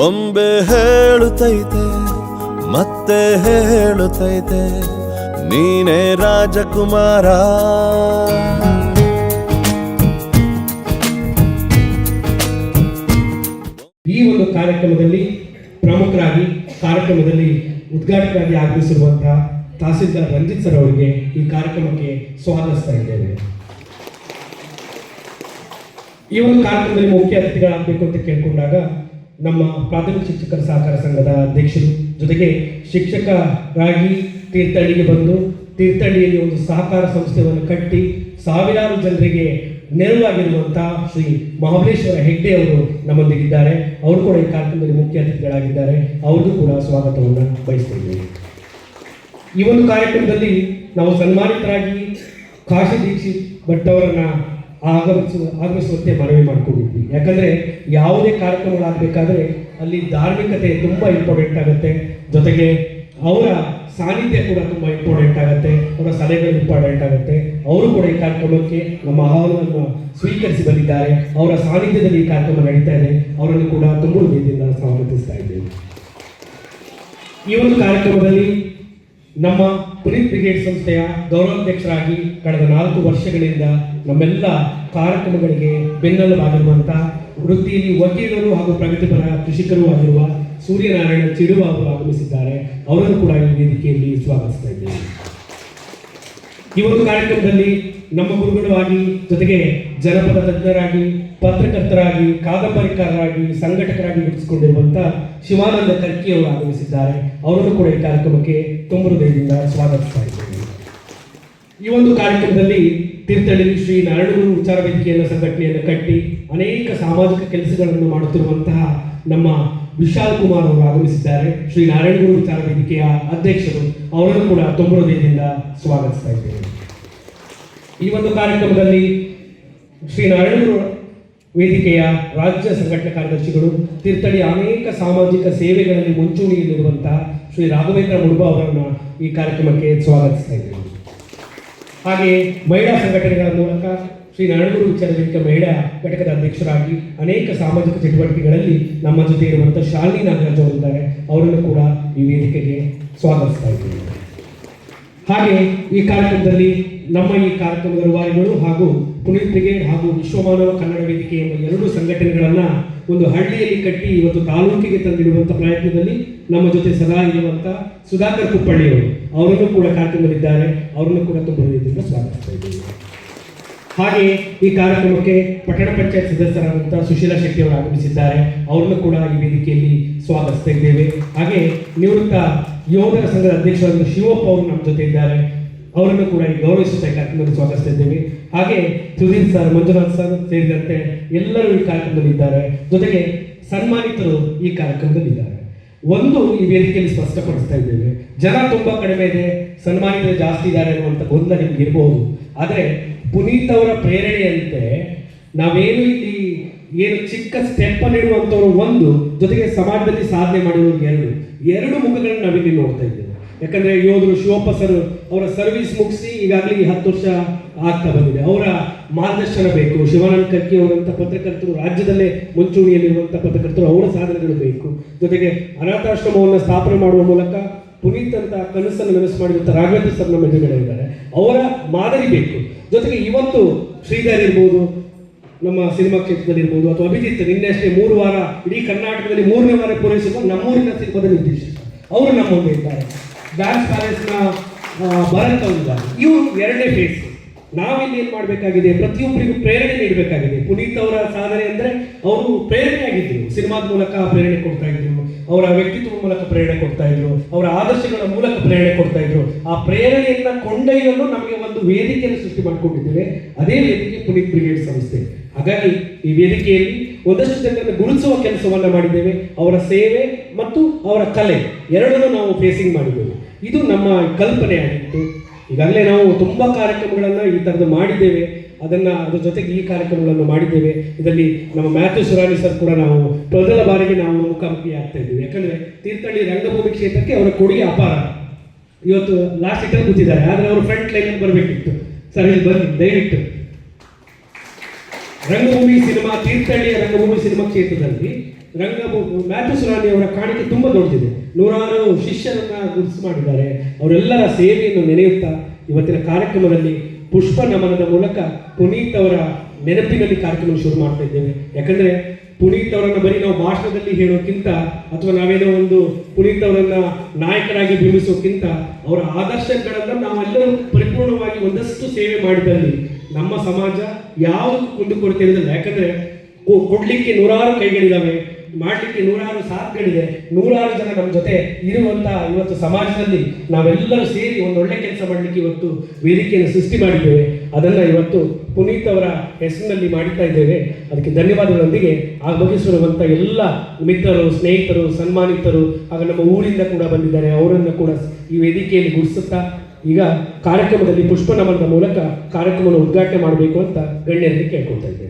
ಬೊಂಬೆ ಹೇಳುತ್ತೈತೆ ಮತ್ತೆ ಹೇಳುತ್ತೈತೆ ನೀನೇ ರಾಜಕುಮಾರ. ಈ ಒಂದು ಕಾರ್ಯಕ್ರಮದಲ್ಲಿ ಪ್ರಮುಖರಾಗಿ, ಕಾರ್ಯಕ್ರಮದಲ್ಲಿ ಉದ್ಘಾಟಕರಾಗಿ ಆಗಮಿಸಿರುವಂತಹ ತಹಸೀಲ್ದಾರ್ ರಂಜಿತ್ ಸರ್ ಅವರಿಗೆ ಈ ಕಾರ್ಯಕ್ರಮಕ್ಕೆ ಸ್ವಾಗತಿಸ್ತಾ ಇದ್ದೇವೆ. ಈ ಒಂದು ಕಾರ್ಯಕ್ರಮದಲ್ಲಿ ಮುಖ್ಯ ಅತಿಥಿಗಳಾಗಬೇಕು ಅಂತ ಕೇಳ್ಕೊಂಡಾಗ ನಮ್ಮ ಪ್ರಾಥಮಿಕ ಶಿಕ್ಷಕರ ಸಹಕಾರ ಸಂಘದ ಅಧ್ಯಕ್ಷರು ಜೊತೆಗೆ ಶಿಕ್ಷಕರಾಗಿ ತೀರ್ಥಹಳ್ಳಿಗೆ ಬಂದು ತೀರ್ಥಹಳ್ಳಿಯಲ್ಲಿ ಒಂದು ಸಹಕಾರ ಸಂಸ್ಥೆಯನ್ನು ಕಟ್ಟಿ ಸಾವಿರಾರು ಜನರಿಗೆ ನೆರವಾಗಿರುವಂತಹ ಶ್ರೀ ಮಹಾಬಲೇಶ್ವರ ಹೆಗ್ಡೆ ಅವರು ನಮ್ಮೊಂದಿಗಿದ್ದಾರೆ. ಅವರು ಕೂಡ ಈ ಕಾರ್ಯಕ್ರಮದಲ್ಲಿ ಮುಖ್ಯ ಅತಿಥಿಗಳಾಗಿದ್ದಾರೆ. ಅವ್ರಿಗೂ ಕೂಡ ಸ್ವಾಗತವನ್ನು ಬಯಸ್ತಿದ್ದೇವೆ ಈ ಒಂದು ಕಾರ್ಯಕ್ರಮದಲ್ಲಿ ನಾವು ಸನ್ಮಾನಿತರಾಗಿ ಕಾಶಿ ದೀಕ್ಷಿತ್ ಭಟ್ ಅವರನ್ನ ಆಗಮಿಸುವ, ಆಗಮಿಸುವಂತೆ ಮನವಿ ಮಾಡ್ಕೊಂಡಿದ್ವಿ. ಯಾಕಂದ್ರೆ ಯಾವುದೇ ಕಾರ್ಯಕ್ರಮಗಳಾಗಬೇಕಾದ್ರೆ ಅಲ್ಲಿ ಧಾರ್ಮಿಕತೆ ತುಂಬ ಇಂಪಾರ್ಟೆಂಟ್ ಆಗುತ್ತೆ. ಜೊತೆಗೆ ಅವರ ಸಾನ್ನಿಧ್ಯ ಕೂಡ ತುಂಬ ಇಂಪಾರ್ಟೆಂಟ್ ಆಗುತ್ತೆ. ಅವರ ಸಲಹೆಗಳು ಇಂಪಾರ್ಟೆಂಟ್ ಆಗುತ್ತೆ. ಅವರು ಕೂಡ ಈ ಕಾರ್ಯಕ್ರಮಕ್ಕೆ ನಮ್ಮ ಆಹ್ವಾನವನ್ನು ಸ್ವೀಕರಿಸಿ ಬಂದಿದ್ದಾರೆ. ಅವರ ಸಾನ್ನಿಧ್ಯದಲ್ಲಿ ಈ ಕಾರ್ಯಕ್ರಮ ನಡೀತಾ ಇದೆ. ಅವರನ್ನು ಕೂಡ ತುಂಬ ಸ್ವಾಗತಿಸ್ತಾ ಇದ್ದೇವೆ ಈ ಒಂದು ಕಾರ್ಯಕ್ರಮದಲ್ಲಿ ನಮ್ಮ ಪುನೀತ್ ಬ್ರಿಗೇಡ್ ಸಂಸ್ಥೆಯ ಗೌರವಾಧ್ಯಕ್ಷರಾಗಿ ಕಳೆದ ನಾಲ್ಕು ವರ್ಷಗಳಿಂದ ನಮ್ಮೆಲ್ಲ ಕಾರ್ಯಕ್ರಮಗಳಿಗೆ ಬೆನ್ನೆಲುಬಾಗಿರುವಂತಹ ವೃತ್ತಿಯಲ್ಲಿ ವಕೀಲರು ಹಾಗೂ ಪ್ರಗತಿಪರ ಕೃಷಿಕರು ಆಗಿರುವ ಸೂರ್ಯನಾರಾಯಣ ಚಿಡುವ ಅವರು ಆಗಮಿಸಿದ್ದಾರೆ. ಅವರನ್ನು ಕೂಡ ಈ ವೇದಿಕೆಯಲ್ಲಿ ಸ್ವಾಗತಿಸ್ತಾ ಇದ್ದೇವೆ ಈ ಒಂದು ಕಾರ್ಯಕ್ರಮದಲ್ಲಿ ನಮ್ಮ ಗುರುಗಳಾಗಿ, ಜೊತೆಗೆ ಜನಪದ ತಜ್ಞರಾಗಿ, ಪತ್ರಕರ್ತರಾಗಿ ಕಾದಂಬರಿಕಾರರಾಗಿ ಸಂಘಟಕರಾಗಿ ಗುರುತಿಸಿಕೊಂಡಿರುವಂತ ಶಿವಾನಂದ ಕರ್ಕಿ ಅವರು ಆಗಮಿಸಿದ್ದಾರೆ. ಅವರನ್ನು ಕೂಡ ಈ ಕಾರ್ಯಕ್ರಮಕ್ಕೆ ತುಂಬ ಹೃದಯದಿಂದ ಸ್ವಾಗತಿಸ್ತಾ ಇದ್ದೇವೆ ಈ ಒಂದು ಕಾರ್ಯಕ್ರಮದಲ್ಲಿ ತೀರ್ಥಹಳ್ಳಿ ಶ್ರೀ ನಾರಾಯಣಗುರು ವಿಚಾರ ವೇದಿಕೆಯನ್ನು ಸಂಘಟನೆಯನ್ನು ಕಟ್ಟಿ ಅನೇಕ ಸಾಮಾಜಿಕ ಕೆಲಸಗಳನ್ನು ಮಾಡುತ್ತಿರುವಂತಹ ನಮ್ಮ ವಿಶಾಲ್ ಕುಮಾರ್ ಅವರು ಆಗಮಿಸಿದ್ದಾರೆ. ಶ್ರೀ ನಾರಾಯಣಗುರು ವಿಚಾರ ವೇದಿಕೆಯ ಅಧ್ಯಕ್ಷರು, ಅವರನ್ನು ಕೂಡ ತುಂಬ ಹೃದಯದಿಂದ ಸ್ವಾಗತಿಸ್ತಾ ಇದ್ದೇವೆ ಈ ಒಂದು ಕಾರ್ಯಕ್ರಮದಲ್ಲಿ ಶ್ರೀ ನಾರಾಯಣಗುರು ವೇದಿಕೆಯ ರಾಜ್ಯ ಸಂಘಟನಾ ಕಾರ್ಯದರ್ಶಿಗಳು ತೀರ್ಥಳ್ಳಿಯ ಅನೇಕ ಸಾಮಾಜಿಕ ಸೇವೆಗಳಲ್ಲಿ ಮುಂಚೂಣಿಯಲ್ಲಿರುವಂತಹ ಶ್ರೀ ರಾಘವೇಂದ್ರ ಮುಡುಬ ಅವರನ್ನು ಈ ಕಾರ್ಯಕ್ರಮಕ್ಕೆ ಸ್ವಾಗತಿಸ್ತಾ ಇದ್ದೇವೆ ಹಾಗೆ ಮಹಿಳಾ ಸಂಘಟನೆಗಳ ಮೂಲಕ ಶ್ರೀ ನಾರಾಯಣಗುರು ವಿಚಾರ ಮಹಿಳಾ ಘಟಕದ ಅಧ್ಯಕ್ಷರಾಗಿ ಅನೇಕ ಸಾಮಾಜಿಕ ಚಟುವಟಿಕೆಗಳಲ್ಲಿ ನಮ್ಮ ಜೊತೆ ಇರುವಂಥ ಶಾಲಿನಿ ನಾಗರಾಜ್ ಅವರಿದ್ದಾರೆ. ಅವರನ್ನು ಕೂಡ ಈ ವೇದಿಕೆಗೆ ಸ್ವಾಗತಿಸ್ತಾ ಇದ್ದೀವಿ ಹಾಗೆ ಈ ಕಾರ್ಯಕ್ರಮದಲ್ಲಿ ನಮ್ಮ ಈ ಕಾರ್ಯಕ್ರಮದ ರೂವಾರಿಗಳು ಹಾಗೂ ಪುನೀತ್ ಬ್ರಿಗೇಡ್ ಹಾಗೂ ವಿಶ್ವಮಾನವ ಕನ್ನಡ ವೇದಿಕೆ ಎಂಬ ಎರಡು ಸಂಘಟನೆಗಳನ್ನು ಒಂದು ಹಳ್ಳಿಯಲ್ಲಿ ಕಟ್ಟಿ ಇವತ್ತು ತಾಲೂಕಿಗೆ ತಂದಿಡುವಂಥ ಪ್ರಯತ್ನದಲ್ಲಿ ನಮ್ಮ ಜೊತೆ ಸದಾ ಇರುವಂಥ ಸುಧಾಕರ್ ಕುಪ್ಪಳ್ಳಿಯವರು. ಅವರನ್ನು ಕೂಡ ಕಾರ್ಯಕ್ರಮದಲ್ಲಿದ್ದಾರೆ. ಅವರನ್ನು ಕೂಡ ತುಂಬ ಸ್ವಾಗತಿಸ್ತಾ ಇದ್ದೇವೆ ಹಾಗೆ ಈ ಕಾರ್ಯಕ್ರಮಕ್ಕೆ ಪಟ್ಟಣ ಪಂಚಾಯತ್ ಸದಸ್ಯರಾದಂತಹ ಸುಶೀಲಾ ಶೆಟ್ಟಿ ಅವರು ಆಗಮಿಸಿದ್ದಾರೆ. ಅವರನ್ನು ಕೂಡ ಈ ವೇದಿಕೆಯಲ್ಲಿ ಸ್ವಾಗತಿಸ್ತಾ ಇದ್ದೇವೆ. ಹಾಗೆ ನಿವೃತ್ತ ಯೋಧರ ಸಂಘದ ಅಧ್ಯಕ್ಷರಾದ ಶಿವಪ್ಪ ಅವರು ನಮ್ಮ ಜೊತೆ ಇದ್ದಾರೆ. ಅವರನ್ನು ಕೂಡ ಈ ಗೌರವಿಸುತ್ತಾ ಕಾರ್ಯಕ್ರಮದಲ್ಲಿ ಸ್ವಾಗತಿಸ್ತಾ ಇದ್ದೇವೆ. ಹಾಗೆ ಸುಧೀರ್ ಸರ್, ಮಂಜುನಾಥ್ ಸರ್ ಸೇರಿದಂತೆ ಎಲ್ಲರೂ ಈ ಕಾರ್ಯಕ್ರಮದಲ್ಲಿ ಇದ್ದಾರೆ ಜೊತೆಗೆ ಸನ್ಮಾನಿತರು ಈ ಕಾರ್ಯಕ್ರಮದಲ್ಲಿ ಇದ್ದಾರೆ ಒಂದು ಈ ವೇದಿಕೆಯಲ್ಲಿ ಸ್ಪಷ್ಟಪಡಿಸ್ತಾ ಇದ್ದೇವೆ. ಜನ ತುಂಬಾ ಕಡಿಮೆ ಇದೆ, ಸನ್ಮಾನಿತರು ಜಾಸ್ತಿ ಇದ್ದಾರೆ ಅನ್ನುವಂಥ ಗೊಂದಲ ನಿಮ್ಗೆ ಇರಬಹುದು ಆದರೆ ಪುನೀತ್ ಅವರ ಪ್ರೇರಣೆಯಂತೆ ನಾವೇನು ಇಲ್ಲಿ ಏನು ಚಿಕ್ಕ ಸ್ಟೆಪ್ ಇಡುವಂಥವ್ರು ಒಂದು, ಜೊತೆಗೆ ಸಮಾಜದಲ್ಲಿ ಸಾಧನೆ ಮಾಡಿರೋರು ಎರಡು. ಎರಡು ಮುಖಗಳನ್ನು ನಾವಿಲ್ಲಿ ನೋಡ್ತಾ ಇದ್ದೇವೆ. ಯಾಕಂದ್ರೆ ಯೋಧರು ಶಿವಪ್ಪ ಸರ್ ಅವರ ಸರ್ವಿಸ್ ಮುಗಿಸಿ ಈಗಾಗಲೇ ಹತ್ತು ವರ್ಷ ಆಗ್ತಾ ಬಂದಿದೆ. ಅವರ ಮಾರ್ಗದರ್ಶನ ಬೇಕು. ಶಿವಾನಂದ ಕರ್ಕಿ ಅವರಂಥ ಪತ್ರಕರ್ತರು, ರಾಜ್ಯದಲ್ಲೇ ಮುಂಚೂಣಿಯಲ್ಲಿರುವಂಥ ಪತ್ರಕರ್ತರು, ಅವರ ಸಾಧನೆಗಳು ಬೇಕು. ಜೊತೆಗೆ ಅನಾಥಾಶ್ರಮವನ್ನು ಸ್ಥಾಪನೆ ಮಾಡುವ ಮೂಲಕ ಪುನೀತ್ ಅಂತ ಕನಸನ್ನು ನನಸು ಮಾಡಿದಂಥ ರಾಘವೇಂದ್ರ ಸರ್ ನಮ್ಮ ಎದುರುಗಡೆ ಅವರ ಮಾದರಿ ಬೇಕು. ಜೊತೆಗೆ ಇವತ್ತು ಶ್ರೀಧರ್ ಇರ್ಬೋದು, ನಮ್ಮ ಸಿನಿಮಾ ಕ್ಷೇತ್ರದಲ್ಲಿ ಇರ್ಬೋದು, ಅಥವಾ ಅಭಿಜಿತ್ ನಿನ್ನೆಷ್ಟೇ ಮೂರು ವಾರ ಇಡೀ ಕರ್ನಾಟಕದಲ್ಲಿ ಮೂರನೇ ವಾರ ಪೂರೈಸುವ ನಮ್ಮೂರಿನ ಸಿನಿಮಾದ ನಿರ್ದೇಶಕ. ಅವರು ನಮ್ಮ ಇದ್ದಾರೆ. ಡ್ಯಾನ್ಸ್ ಪ್ಯಾಲೇಸ್ನ ಭರತ್ ಇವರು ಎರಡನೇ ಫೇಸ್ ನಾವಿಲ್ಲಿ ಏನು ಮಾಡಬೇಕಾಗಿದೆ? ಪ್ರತಿಯೊಬ್ಬರಿಗೂ ಪ್ರೇರಣೆ ನೀಡಬೇಕಾಗಿದೆ. ಪುನೀತ್ ಅವರ ಸಾಧನೆ ಅಂದ್ರೆ ಅವರು ಪ್ರೇರಣೆ ಆಗಿದ್ರು ಸಿನಿಮಾದ ಮೂಲಕ ಪ್ರೇರಣೆ ಕೊಡ್ತಾ ಇದ್ರು. ಅವರ ವ್ಯಕ್ತಿತ್ವ ಮೂಲಕ ಪ್ರೇರಣೆ ಕೊಡ್ತಾ ಇದ್ರು. ಅವರ ಆದರ್ಶಗಳ ಮೂಲಕ ಪ್ರೇರಣೆ ಕೊಡ್ತಾ ಇದ್ರು. ಆ ಪ್ರೇರಣೆಯನ್ನ ಕೊಂಡೊಯ್ಯಲು ನಮಗೆ ಒಂದು ವೇದಿಕೆಯನ್ನು ಸೃಷ್ಟಿ ಮಾಡಿಕೊಂಡಿದ್ದೇವೆ. ಅದೇ ವೇದಿಕೆ ಪುನೀತ್ ಬ್ರಿಗೇಡ್ ಸಂಸ್ಥೆ. ಹಾಗಾಗಿ ಈ ವೇದಿಕೆಯಲ್ಲಿ ಒಂದಷ್ಟು ಜನರನ್ನು ಗುರುತಿಸುವ ಕೆಲಸವನ್ನ ಮಾಡಿದ್ದೇವೆ. ಅವರ ಸೇವೆ ಮತ್ತು ಅವರ ಕಲೆ ಎರಡನ್ನೂ ನಾವು ಫೇಸಿಂಗ್ ಮಾಡಿದ್ದೇವೆ. ಇದು ನಮ್ಮ ಕಲ್ಪನೆ ಆಗಿತ್ತು ಈಗಾಗಲೇ ನಾವು ತುಂಬ ಕಾರ್ಯಕ್ರಮಗಳನ್ನು ಈ ಥರದ್ದು ಮಾಡಿದ್ದೇವೆ. ಅದನ್ನು ಅದ್ರ ಜೊತೆಗೆ ಈ ಕಾರ್ಯಕ್ರಮಗಳನ್ನು ಮಾಡಿದ್ದೇವೆ. ಇದರಲ್ಲಿ ನಮ್ಮ ಮ್ಯಾಥ್ಯೂ ಸುರಾನಿ ಸರ್ ಕೂಡ ನಾವು ಮೊದಲ ಬಾರಿಗೆ ನಾವು ಮುಖಾಮುಖಿ ಆಗ್ತಾ ಇದ್ದೀವಿ. ಯಾಕಂದರೆ ತೀರ್ಥಹಳ್ಳಿ ರಂಗಭೂಮಿ ಕ್ಷೇತ್ರಕ್ಕೆ ಅವರ ಕೊಡುಗೆ ಅಪಾರ. ಇವತ್ತು ಲಾಸ್ಟ್ ಇಟ್ಟಲ್ಲಿ ಕೂತಿದ್ದಾರೆ. ಆದರೆ ಅವರು ಫ್ರಂಟ್ ಲೈನಲ್ಲಿ ಬರಬೇಕಿತ್ತು. ಸರ್ ಇಲ್ಲಿ ಬನ್ನಿ, ದಯವಿಟ್ಟು. ರಂಗಭೂಮಿ ಸಿನಿಮಾ, ತೀರ್ಥಹಳ್ಳಿಯ ರಂಗಭೂಮಿ ಸಿನಿಮಾ ಕ್ಷೇತ್ರದಲ್ಲಿ ರಂಗ ಮ್ಯಾಥ್ಯೂಸ್ ರಾಣಿಯವರ ಕಾಣಿಕೆ ತುಂಬ ದೊಡ್ಡದಿದೆ. ನೂರಾರು ಶಿಷ್ಯರನ್ನ ಗುರುತು ಮಾಡಿದ್ದಾರೆ. ಅವರೆಲ್ಲರ ಸೇವೆಯನ್ನು ನೆನೆಯುತ್ತಾ ಇವತ್ತಿನ ಕಾರ್ಯಕ್ರಮದಲ್ಲಿ ಪುಷ್ಪ ನಮನದ ಮೂಲಕ ಪುನೀತ್ ಅವರ ನೆನಪಿನಲ್ಲಿ ಕಾರ್ಯಕ್ರಮ ಶುರು ಮಾಡ್ತಾ ಇದ್ದೇವೆ. ಯಾಕಂದ್ರೆ ಪುನೀತ್ ಅವರನ್ನ ಬರೀ ನಾವು ಭಾಷಣದಲ್ಲಿ ಹೇಳೋಕ್ಕಿಂತ ಅಥವಾ ನಾವೇನೋ ಒಂದು ಪುನೀತ್ ಅವರನ್ನ ನಾಯಕರಾಗಿ ಬಿಂಬಿಸೋಕ್ಕಿಂತ ಅವರ ಆದರ್ಶಗಳನ್ನ ನಾವೆಲ್ಲರೂ ಪರಿಪೂರ್ಣವಾಗಿ ಒಂದಷ್ಟು ಸೇವೆ ಮಾಡಿದಲ್ಲಿ ನಮ್ಮ ಸಮಾಜ ಯಾವುದು ಕುಂದುಕೊರತೆ ಇರೋದಿಲ್ಲ ಯಾಕಂದ್ರೆ ಕೊಡ್ಲಿಕ್ಕೆ ನೂರಾರು ಕೈಗಳಿದಾವೆ. ಮಾಡ್ಲಿಕ್ಕೆ ನೂರಾರು ಸಾಥ್ಗಳಿದೆ ನೂರಾರು ಜನ ನಮ್ಮ ಜೊತೆ ಇರುವಂತಹ ಇವತ್ತು ಸಮಾಜದಲ್ಲಿ ನಾವೆಲ್ಲರೂ ಸೇರಿ ಒಂದು ಒಳ್ಳೆ ಕೆಲಸ ಮಾಡಲಿಕ್ಕೆ ಇವತ್ತು ವೇದಿಕೆಯನ್ನು ಸೃಷ್ಟಿ ಮಾಡಿದ್ದೇವೆ. ಅದನ್ನು ಇವತ್ತು ಪುನೀತ್ ಅವರ ಹೆಸರಿನಲ್ಲಿ ಮಾಡುತ್ತಾ ಇದ್ದೇವೆ. ಅದಕ್ಕೆ ಧನ್ಯವಾದಗಳೊಂದಿಗೆ ಆಗಮಿಸಿರುವಂಥ ಎಲ್ಲ ಮಿತ್ರರು, ಸ್ನೇಹಿತರು, ಸನ್ಮಾನಿತರು ಹಾಗೆ ನಮ್ಮ ಊರಿಂದ ಕೂಡ ಬಂದಿದ್ದಾರೆ. ಅವರನ್ನು ಕೂಡ ಈ ವೇದಿಕೆಯಲ್ಲಿ ಗುರುಸುತ್ತಾ ಈಗ ಕಾರ್ಯಕ್ರಮದಲ್ಲಿ ಪುಷ್ಪ ನಮನದ ಮೂಲಕ ಕಾರ್ಯಕ್ರಮವನ್ನು ಉದ್ಘಾಟನೆ ಮಾಡಬೇಕು ಅಂತ ಗಣ್ಯರಲ್ಲಿ ಕೇಳ್ಕೊಳ್ತಾ ಇದ್ದೇವೆ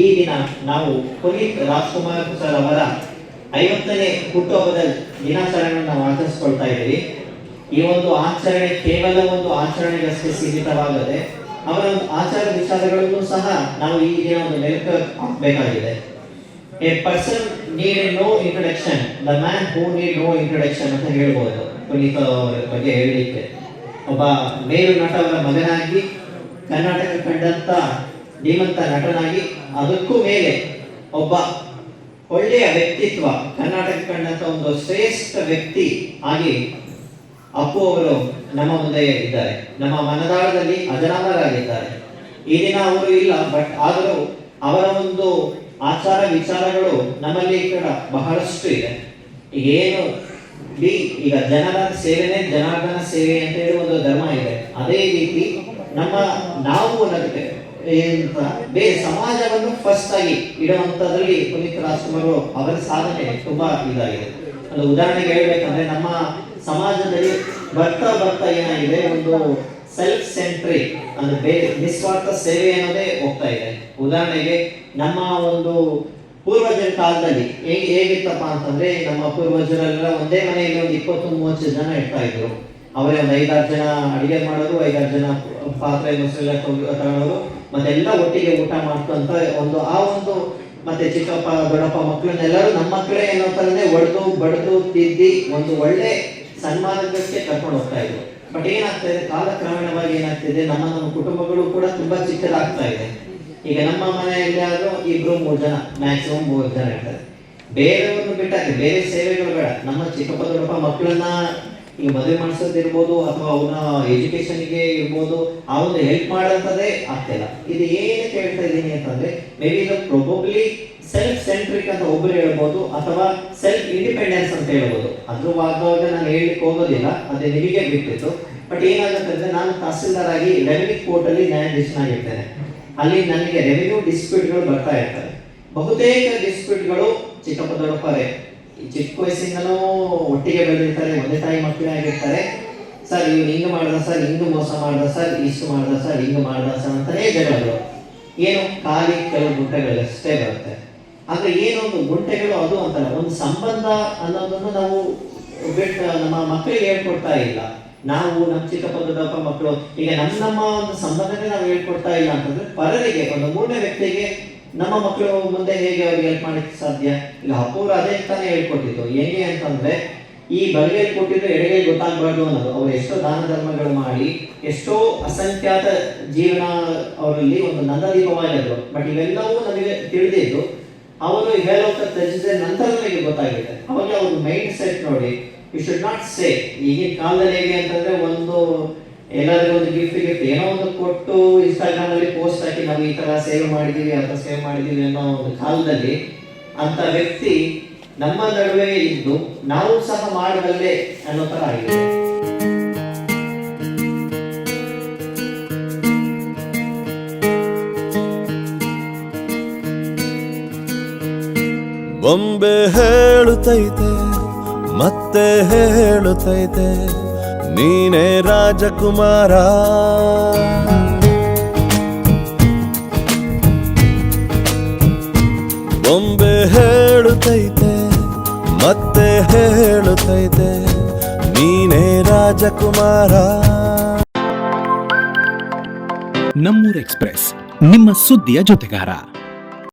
ಈ ದಿನ ನಾವು ಪುನೀತ್ ರಾಜ್ಕುಮಾರ್ ಸರ್ ಅವರ ಐವತ್ತನೇ ಹುಟ್ಟುಹಬ್ಬದ ದಿನಾಚರಣೆಯನ್ನು ನಾವು ಆಚರಿಸ್ಕೊಳ್ತಾ ಇದ್ದೀವಿ. ಈ ಒಂದು ಆಚರಣೆ ಕೇವಲ ಒಂದು ಆಚರಣೆಗಷ್ಟೇ ಸೀಮಿತವಾಗದೆ ಅವರ ಆಚಾರ ವಿಚಾರಗಳನ್ನು ಸಹ ನಾವು ಈ ದಿನ ಒಂದು ನೆಲಕ ಹಾಕಬೇಕಾಗಿದೆ. A person need no introduction, the man who need no introduction ಅಂತ ಹೇಳ್ಬೋದು. ಪುನೀತ್ ಅವರ ಬಗ್ಗೆ ಹೇಳಲಿಕ್ಕೆ. ಒಬ್ಬ ಮೇರು ನಟವರ ಮಗನಾಗಿ, ಕರ್ನಾಟಕ ಕಂಡಂತ ಧೀಮಂತ ನಟನಾಗಿ ಅದಕ್ಕೂ ಮೇಲೆ ಒಬ್ಬ ಒಳ್ಳೆಯ ವ್ಯಕ್ತಿತ್ವ, ಕರ್ನಾಟಕ ಕಂಡಂತ ಒಂದು ಶ್ರೇಷ್ಠ ವ್ಯಕ್ತಿ ಆಗಿ ಅಪ್ಪು ಅವರು ನಮ್ಮ ಮುಂದೆ ಇದ್ದಾರೆ. ನಮ್ಮ ಮನದಾಳದಲ್ಲಿ ಅಜರಾಮರಾಗಿದ್ದಾರೆ ಈ ದಿನ ಅವರು ಇಲ್ಲ ಬಟ್ ಆದರೂ ಅವರ ಒಂದು ಆಚಾರ ವಿಚಾರಗಳು ನಮ್ಮಲ್ಲಿ ಕೂಡ ಬಹಳಷ್ಟು ಇದೆ. ಏನು ಬಿ, ಈಗ ಜನರ ಸೇವೆನೇ ಜನಾರ್ದನ ಸೇವೆ ಅಂತ ಹೇಳುವ ಒಂದು ಧರ್ಮ ಇದೆ. ಅದೇ ರೀತಿ ನಮ್ಮ ನಾವು ಅನ್ನೋದಕ್ಕೆ ಏನಂತ ಬೇರೆ ಸಮಾಜವನ್ನು ಫಸ್ಟ್ ಆಗಿ ಇಡುವಂತದ್ರಲ್ಲಿ ಪುನೀತ್ ರಾಜ್ಕುಮಾರ್ ಅವರ ಸಾಧನೆ ತುಂಬಾ ಇದಾಗಿದೆ. ಅದು ಉದಾಹರಣೆಗೆ ಹೇಳ್ಬೇಕಂದ್ರೆ ನಮ್ಮ ಸಮಾಜದಲ್ಲಿ ಬರ್ತಾ ಬರ್ತಾ ಏನಾಗಿದೆ? ಒಂದು ಸೆಲ್ಫ್ ಸೆಂಟ್ರಿ ಅಂದ್ರೆ ಬೇರೆ ನಿಸ್ವಾರ್ಥ ಸೇವೆ ಅನ್ನೋದೇ ಹೋಗ್ತಾ ಇದೆ. ಉದಾಹರಣೆಗೆ ನಮ್ಮ ಒಂದು ಪೂರ್ವಜರ ಕಾಲದಲ್ಲಿ ಹೇಗೆ, ಹೇಗಿತ್ತಪ್ಪ ಅಂತಂದ್ರೆ ನಮ್ಮ ಪೂರ್ವಜರೆಲ್ಲ ಒಂದೇ ಮನೆಯಲ್ಲಿ ಒಂದು ಇಪ್ಪತ್ತು, ಮೂವತ್ತು ಜನ ಇರ್ತಾ ಇದ್ರು. ಅವರೇ ಒಂದು ಐದಾರು ಜನ ಅಡಿಗೆ ಮಾಡೋದು ಐದಾರು ಜನ ಪಾತ್ರೆ ಮೊಸರೆಲ್ಲ ತಗೊಳ್ಳೋರು ಮತ್ತೆಲ್ಲ ಒಟ್ಟಿಗೆ ಊಟ ಮಾಡ್ಕೊಂತ ಒಂದು ಆ ಒಂದು ಮತ್ತೆ ಚಿಕ್ಕಪ್ಪ, ದೊಡ್ಡಪ್ಪ ಮಕ್ಕಳನ್ನೆಲ್ಲರೂ ನಮ್ಮ ಮಕ್ಕಳೇ ಏನೋ ತರನೇ ಒಡೆದು, ಬಡ್ದು, ತಿದ್ದಿ ಒಂದು ಒಳ್ಳೆ ಸನ್ಮಾನಕ್ಕೆ ಕರ್ಕೊಂಡು ಹೋಗ್ತಾ ಇದ್ರು. ಬಟ್ ಏನಾಗ್ತಾ ಇದೆ, ಕಾಲಕ್ರಮೇಣವಾಗಿ ಏನಾಗ್ತಿದೆ, ನಮ್ಮ ನಮ್ಮ ಕುಟುಂಬಗಳು ಕೂಡ ತುಂಬಾ ಚಿಕ್ಕದಾಗ್ತಾ ಇದೆ. ಈಗ ನಮ್ಮ ಮನೆಯಲ್ಲಿ ಆದ್ರೂ ಇಬ್ರು ಮೂರು ಜನ ಮ್ಯಾಕ್ಸಿಮಮ್ ಮೂರು ಜನ ಇರ್ತಾರೆ. ಬೇರೆಯವ್ರನ್ನ ಬಿಟ್ಟಾಕಿ, ಬೇರೆ ಸೇವೆಗಳು ಬೇಡ. ನಮ್ಮ ಚಿಕ್ಕಪ್ಪ, ದೊಡ್ಡಪ್ಪ ಮಕ್ಕಳನ್ನ ಈಗ ಮದುವೆ ಮಾಡಿಸೋದಿರ್ಬೋದು ಅಥವಾ ಅವನ ಎಜುಕೇಶನ್ಗೆ ಇರ್ಬೋದು ಆ ಒಂದು ಹೆಲ್ಪ್ ಮಾಡೋಂಥದ್ದೇ ಆಗ್ತಿಲ್ಲ. ಇದು ಏನು ಹೇಳ್ತಾ ಇದ್ದೀನಿ ಅಂತಂದ್ರೆ ಮೇ ಬಿ ಇದು ಪ್ರೊಬಬ್ಲಿ ಸೆಲ್ಫ್ ಸೆಂಟ್ರಿಕ್ ಅಂತ ಒಬ್ಬರು ಹೇಳ್ಬೋದು ಅಥವಾ ಸೆಲ್ಫ್ ಇಂಡಿಪೆಂಡೆನ್ಸ್ ಅಂತ ಹೇಳ್ಬೋದು. ಅದ್ರ ಭಾಗವಾಗ ನಾನು ಹೇಳಲಿಕ್ಕೆ ಹೋಗೋದಿಲ್ಲ, ಅದೇ ನಿಮಗೆ ಬಿಟ್ಟಿತ್ತು ಬಟ್ ಏನಾಗುತ್ತೆ ಅಂದ್ರೆ ನಾನು ತಹಸೀಲ್ದಾರ್ ಆಗಿ ರೆವಿನ್ಯೂ ಕೋರ್ಟ್ ಅಲ್ಲಿ ನ್ಯಾಯಾಧೀಶನಾಗಿರ್ತೇನೆ ಅಲ್ಲಿ ನನಗೆ ರೆವಿನ್ಯೂ ಡಿಸ್ಪ್ಯೂಟ್ಗಳು ಬರ್ತಾ ಇರ್ತವೆ. ಬಹುತೇಕ ಡಿಸ್ಪ್ಯೂಟ್ಗಳು ಚಿಕ್ಕಪ್ಪ ದೊಡ್ಡಪ್ಪರೇ ಈ ಚಿಕ್ಕ ವಯಸ್ಸಿಂದನೂ ಒಟ್ಟಿಗೆ ಬೆಳೆದಿರ್ತಾರೆ, ಒಂದೇ ತಾಯಿ ಮಕ್ಕಳೇ ಆಗಿರ್ತಾರೆ. ಸರ್ ಇವ್ನು ಹಿಂಗೆ ಮಾಡ್ದ ಸರ್, ಹಿಂಗೆ ಮೋಸ ಮಾಡ್ದ ಸರ್, ಇಷ್ಟು ಮಾಡ್ದ ಸರ್, ಹಿಂಗೆ ಮಾಡ್ದ ಸರ್ ಅಂತಾನೆ ಜಗಳಗಳು ಏನು? ಖಾಲಿ ಕೆಲವು ಗುಂಟೆಗಳಷ್ಟೇ ಬರುತ್ತೆ. ಆದರೆ ಏನೊಂದು ಗುಂಟೆಗಳು ಅದು ಅಂತಲ್ಲ, ಒಂದು ಸಂಬಂಧ ಅನ್ನೋದನ್ನು ನಾವು ಬಿಟ್ಟು ನಮ್ಮ ಮಕ್ಕಳಿಗೆ ಹೇಳ್ಕೊಡ್ತಾ ಇಲ್ಲ. ನಾವು ನಮ್ಮ ಚಿಕ್ಕಪ್ಪ ಮಕ್ಕಳು, ಈಗ ನಮ್ಮ ನಮ್ಮ ಒಂದು ಸಂಬಂಧನೇ ನಾವು ಹೇಳ್ಕೊಡ್ತಾ ಇಲ್ಲ ಅಂತಂದ್ರೆ ಪರರಿಗೆ, ಒಂದು ಮೂರನೇ ವ್ಯಕ್ತಿಗೆ ನಮ್ಮ ಮಕ್ಕಳು ಮುಂದೆ ಹೇಗೆ ಅವ್ರಿಗೆ ಹೆಲ್ಪ್ ಮಾಡಕ್ಕೆ ಸಾಧ್ಯ? ಇಲ್ಲ ಅಪ್ಪವ್ರು ಅದೇ ಅಂತಾನೆ ಹೇಳ್ಕೊಟ್ಟಿದ್ದು. ಹೆಂಗೆ ಅಂತಂದ್ರೆ, ಈ ಬಲಗೈ ಕೊಟ್ಟಿದ್ದು ಎಡಗೈ ಗೊತ್ತಾಗಬಾರ್ದು ಅನ್ನೋದು. ಅವ್ರು ಎಷ್ಟೋ ದಾನ ಧರ್ಮಗಳು ಮಾಡಿ, ಎಷ್ಟೋ ಅಸಂಖ್ಯಾತ ಜೀವನ ಅವರಲ್ಲಿ ಒಂದು ನಂದದೀಪವಾಗಿದ್ರು ಬಟ್ ಇವೆಲ್ಲವೂ ನಮಗೆ ತಿಳಿದಿದ್ದು ಅವರು ಹೇಳೋಕ ತ್ಯಜಿಸಿದ ನಂತರ ನಮಗೆ ಗೊತ್ತಾಗಿದೆ. ಅವಾಗ ಅವ್ರ ಮೈಂಡ್ ಸೆಟ್ ನೋಡಿ ಯು ಶುಡ್ ನಾಟ್ ಸೇ ಈಗಿನ ಕಾಲದಲ್ಲಿ ಹೇಗೆ ಅಂತಂದ್ರೆ, ಒಂದು ಏನಾದರೂ ಒಂದು ಗಿಫ್ಟ್ ಗಿಫ್ಟ್ ಏನೋ ಒಂದು ಕೊಟ್ಟು ಇನ್ಸ್ಟಾಗ್ರಾಮ್ ಅಲ್ಲಿ ಪೋಸ್ಟ್ ಹಾಕಿ ನಾವು ಈ ತರ ಸೇವ್ ಮಾಡಿದೀವಿ ಅಂತ ಸೇವ್ ಮಾಡಿದೀವಿ ಅನ್ನೋ ಒಂದು ಕಾಲದಲ್ಲಿ ಅಂತ ವ್ಯಕ್ತಿ ನಮ್ಮ ನಡುವೆ ಇದ್ದು ನಾವು ಸಹ ಮಾಡಬಲ್ಲೆ ಅನ್ನೋ ತರ ಆಗಿದೆ. ಬೊಂಬೆ ಹೇಳುತ್ತೈತೆ, ಮತ್ತೆ ಹೇಳುತ್ತೈತೆ. ನೀನೇ ರಾಜಕುಮಾರ. ಬೊಂಬೆ ಹೇಳುತ್ತೈತೆ ಮತ್ತೆ ಹೇಳುತ್ತೈತೆ ನೀನೇ ರಾಜಕುಮಾರ. ನಮ್ಮೂರ್ ಎಕ್ಸ್ಪ್ರೆಸ್ ನಿಮ್ಮ ಸುದ್ದಿಯ ಜೊತೆಗಾರ.